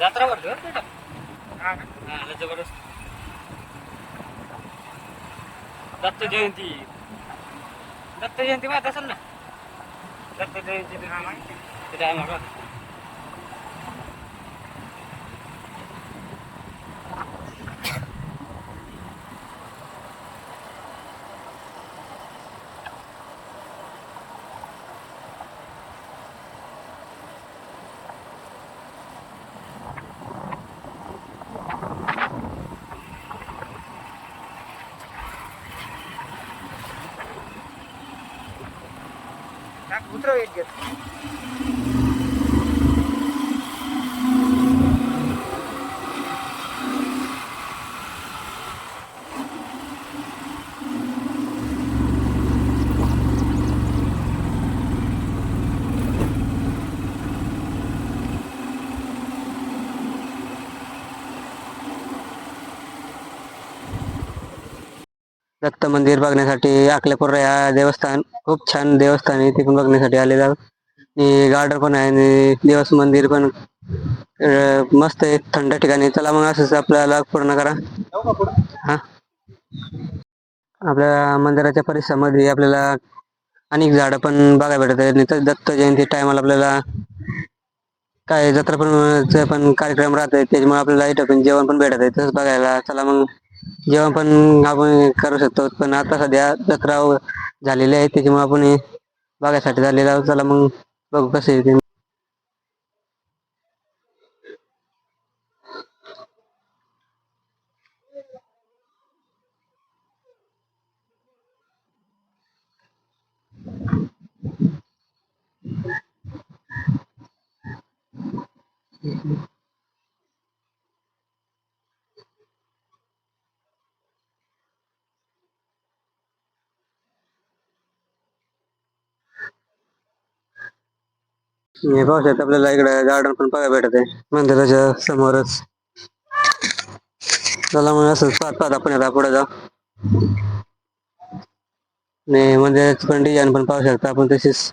जत्रा भरतो बरं तिथं हा लय जबरदस्त. दत्त जयंती. दत्त जयंती माहीत असेल ना? दत्त जयंती ते टायमाला उतरव दत्त मंदिर बघण्यासाठी अकलेपूर या देवस्थान खूप छान देवस्थान आहे ते पण बघण्यासाठी आले आणि गार्डन पण आहे आणि देवस मंदिर पण मस्त आहे थंड ठिकाणी. चला मग असंच आपल्याला पूर्ण करा. हा. आपल्या मंदिराच्या परिसरामध्ये आपल्याला अनेक झाडं पण बघायला भेटत आहेत. आणि दत्त जयंती टायमाला आपल्याला काय जत्रा पण पण कार्यक्रम राहत आहे त्याच्यामुळे आपल्याला इथं पण जेवण पण भेटत आहे. तसंच बघायला. चला मग. जेव्हा पण आपण करू शकतो पण आता सध्या जत्रा झालेली आहे त्याच्यामुळे आपण हे बघायसाठी झालेलं आहोत. चला मग बघू कसं आहे ते. हे पावसात आपल्याला इकडे गार्डन पण बघायला भेटत आहे मंदिराच्या समोरच. चला मग असं पाहत पाहत आपण आता पुढे जाऊ. नाही मंदिराची पण डिझाईन पण पाहू शकता आपण तशीच.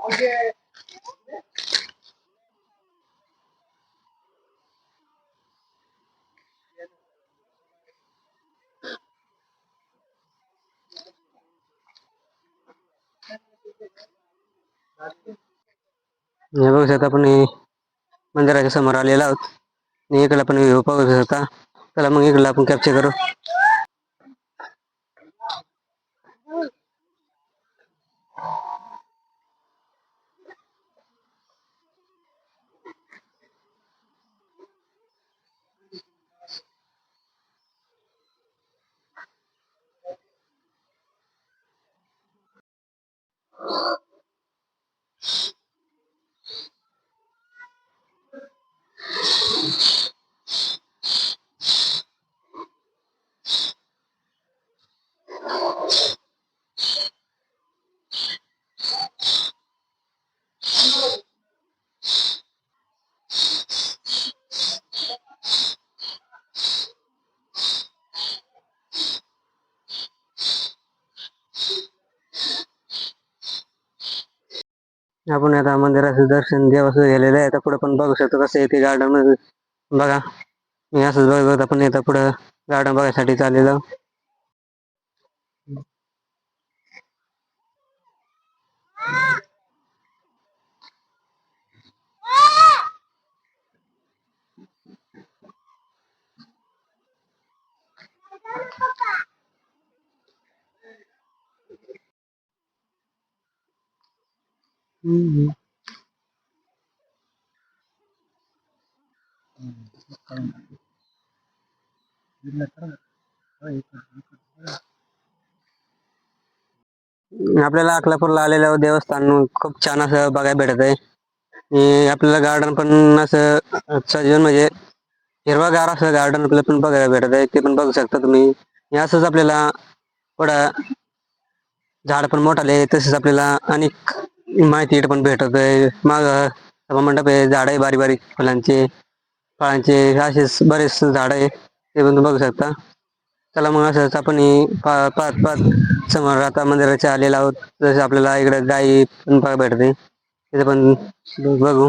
Okay. बघू शकता आपण हे मंदिराच्या समोर आलेला आहोत. आणि इकडे आपण व्ह्यू पाहू शकता. चला मग इकडला आपण कॅप्चर करू. Oh. आपण आता मंदिराचं दर्शन देवाचं गेलेलं आहे. आता पुढे पण बघू शकतो कसं आहे ते गार्डनमध्ये. बघा मी असंच बघत बघत आपण इथं पुढं गार्डन बघायसाठी चाललेलो. आपल्याला अकलापूरला आलेलं देवस्थान खूप छान असं बघायला भेटत आहे. आणि आपल्याला गार्डन पण असं सजून म्हणजे हिरवागार असं गार्डन आपल्याला पण बघायला भेटत आहे. ते पण बघू शकता तुम्ही. असंच आपल्याला थोडं झाड पण मोठाले तसेच आपल्याला अनेक माहिती पण भेटत आहे माग सभा मंडप आहे झाड आहे बारीक बारीक फुलांचे फळांचे असेच बरेच झाड आहे. ते पण तुम्ही बघू शकता. चला मग असंच आपण पाच पाच समोर आता मंदिराच्या आलेला आहोत. जसं आपल्याला इकडे गाई पण बघायला भेटते. तिथे पण बघू.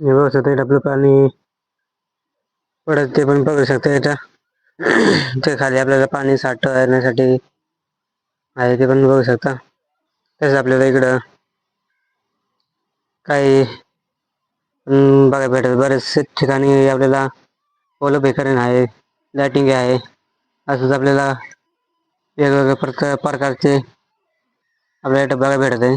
हे बघू शकता इथं आपलं पाणी पडत ते पण बघू शकता इथं. ते खाली आपल्याला पाणी साठवण्यासाठी आहे ते पण बघू शकता. तसंच आपल्याला इकडं काही बघायला भेटत बरेचसे ठिकाणी आपल्याला ओलं बेकरण आहे लायटिंग आहे. असंच आपल्याला वेगवेगळ्या प्रकार प्रकारचे आपल्याला इथं बघायला भेटत आहे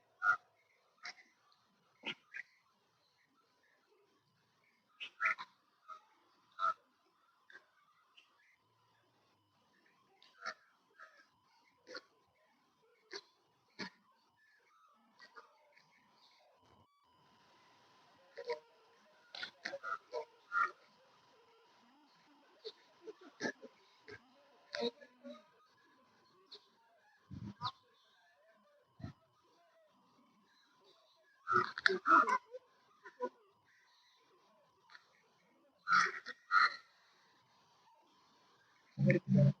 Thank you.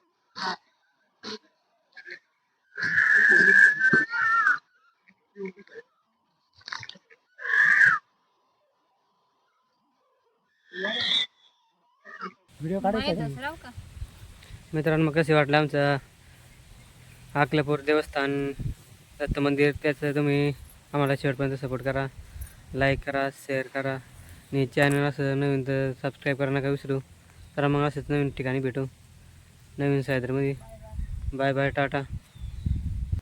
मित्रांनो मग कसे वाटलं आमचं अकलापूर देवस्थान दत्त मंदिर? त्याचं तुम्ही आम्हाला शेवटपर्यंत सपोर्ट करा. लाईक करा शेअर करा. आणि चॅनल असं नवीन तर सबस्क्राईब करा नका विसरू. तर मग असंच नवीन ठिकाणी भेटू. नवीन सायद्रमध्ये. Bye bye tata.